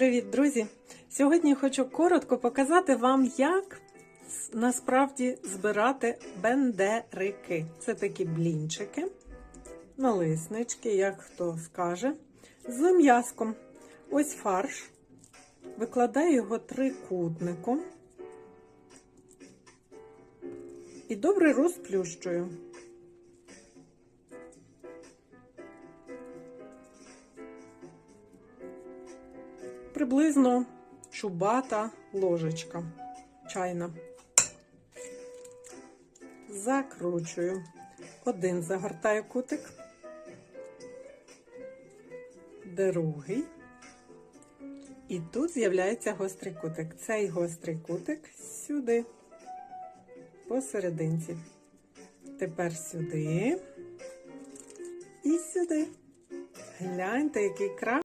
Привіт, друзі! Сьогодні хочу коротко показати вам, як насправді збирати бендерики. Це такі блінчики, налиснички, як хто скаже, з м'язком. Ось фарш. Викладаю його трикутником і добре розплющую. Приблизно чубата ложечка чайна. Закручую. Один загортаю кутик, другий. І тут з'являється гострий кутик. Цей гострий кутик сюди, посерединці. Тепер сюди і сюди. Гляньте, який край.